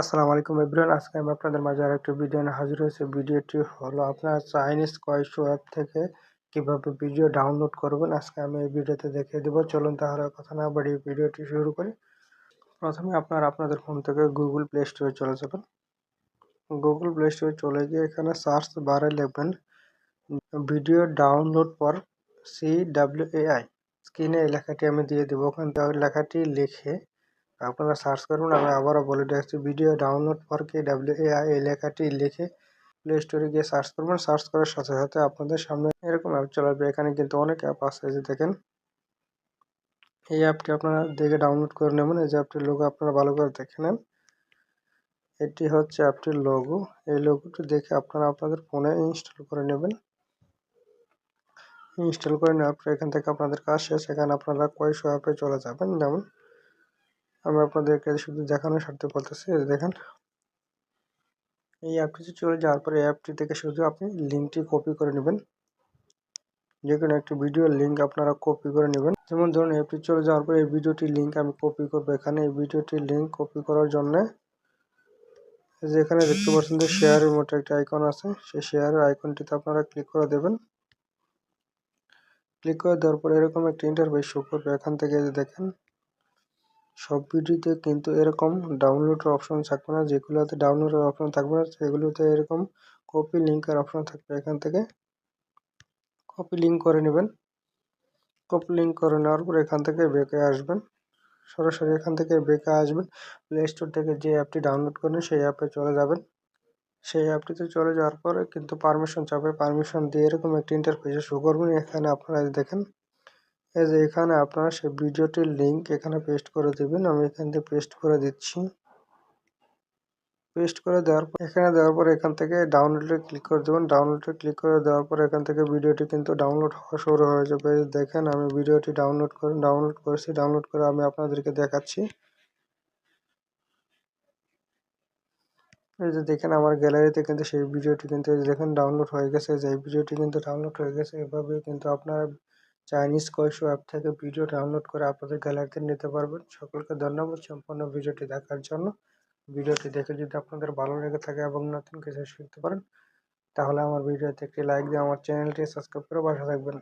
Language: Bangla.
আসসালামু আলাইকুম এভরিওয়ান, আজকে আমি আপনাদের মাঝে আরেকটি ভিডিও নিয়ে হাজির হয়েছি। ভিডিওটি হলো আপনারা চাইনিজ কয়েশো অ্যাপ থেকে কীভাবে ভিডিও ডাউনলোড করবেন। আজকে আমি এই ভিডিওতে দেখিয়ে দেবো। চলুন তাহলে কথা না বাড়িয়ে ভিডিওটি শুরু করি। প্রথমে আপনারা আপনাদের ফোন থেকে গুগল প্লে স্টোরে চলে যাবেন। গুগল প্লে স্টোরে চলে গিয়ে এখানে সার্চ বারে লিখবেন video download for C W AI স্ক্রিনে এই লেখাটি আমি দিয়ে দেবো। ওখান থেকে লেখাটি লিখে আপনারা সার্চ করুন, আমি আবারও বলে দিচ্ছি video download for K W এই লেখাটি লিখে প্লে স্টোরে গিয়ে সার্চ করবেন। সার্চ করার সাথে সাথে আপনাদের সামনে এরকম অ্যাপ চলে আসবে এখানে কিন্তু অনেক অ্যাপ আছে যে দেখেন। এই অ্যাপটি আপনারা দেখে ডাউনলোড করে নেবেন। এই যে অ্যাপটির লোগো আপনারা ভালো করে দেখে নেন। এটি হচ্ছে অ্যাপটির লোগো এই লোগোটি দেখে আপনারা আপনাদের ফোনে ইনস্টল করে নেবেন। ইনস্টল করে নেওয়ার পর এখান থেকে আপনাদের কাজ শেষ। এখানে আপনারা কয়েকশো অ্যাপে চলে যাবেন। যেমন আমি আপনাদেরকে শুধু দেখানোর স্বার্থে বলতেছি দেখেন। এই অ্যাপটিতে চলে যাওয়ার পরে অ্যাপটি থেকে শুধু আপনি লিঙ্কটি কপি করে নেবেন। যে কোনো একটি ভিডিওর লিঙ্ক আপনারা কপি করে নেবেন। যেমন ধরুন অ্যাপটি চলে যাওয়ার পরে এই ভিডিওটির লিঙ্ক আমি কপি করব এখানে। এই ভিডিওটির লিঙ্ক কপি করার জন্য যেখানে দেখতে পাচ্ছেন যে শেয়ারের মতো একটা আইকন আছে। সেই শেয়ারের আইকনটিতে আপনারা ক্লিক করে দেবেন। ক্লিক করে দেওয়ার পরে এরকম একটা ইন্টারভেস শো করবে। এখান থেকে দেখেন সব ভিডিওতে কিন্তু এরকম ডাউনলোডের অপশন থাকবে না, যেগুলোতে ডাউনলোডের অপশন থাকবে না, সেগুলোতে এরকম কপি লিঙ্কের অপশন থাকবে। এখান থেকে কপি লিঙ্ক করে নেবেন। কপি লিঙ্ক করে নেওয়ার পর এখান থেকে বেঁকে আসবেন। সরাসরি এখান থেকে বেঁকে আসবেন। প্লে স্টোর থেকে যে অ্যাপটি ডাউনলোড করেন সেই অ্যাপে চলে যাবেন। সেই অ্যাপটিতে চলে যাওয়ার পরে কিন্তু পারমিশন চাবে পারমিশন দিয়ে এরকম একটি ইন্টারফেসে শো করবেন। এখানে আপনারা দেখেন এই যে এখানে আপনারা সেই ভিডিওটির লিঙ্ক এখানে পেস্ট করে দেবেন, আমি এখান থেকে পেস্ট করে দিচ্ছি। পেস্ট করে দেওয়ার পর, এখানে দেওয়ার পর এখান থেকে ডাউনলোডে ক্লিক করে দেবেন। ডাউনলোডে ক্লিক করে দেওয়ার পর এখান থেকে ভিডিওটি কিন্তু ডাউনলোড হওয়া শুরু হয়ে যাবে। দেখেন, আমি ভিডিওটি ডাউনলোড করে ডাউনলোড করেছি। ডাউনলোড করে আমি আপনাদেরকে দেখাচ্ছি। এই যে দেখেন, আমার গ্যালারিতে কিন্তু সেই ভিডিওটি কিন্তু দেখেন ডাউনলোড হয়ে গেছে। যে ভিডিওটি কিন্তু ডাউনলোড হয়ে গেছে। এভাবে কিন্তু আপনারা চাইনিজ কয়েশো অ্যাপ থেকে ভিডিও ডাউনলোড করে আপনাদের গ্যালারিতে নিতে পারবেন। সকলকে ধন্যবাদ সম্পূর্ণ ভিডিওটি দেখার জন্য। ভিডিওটি দেখে যদি আপনাদের ভালো লেগে থাকে এবং নতুন কিছু শিখতে পারেন, তাহলে আমার ভিডিওতে একটি লাইক দিয়ে আমার চ্যানেলটি সাবস্ক্রাইব করে পাশে থাকবেন।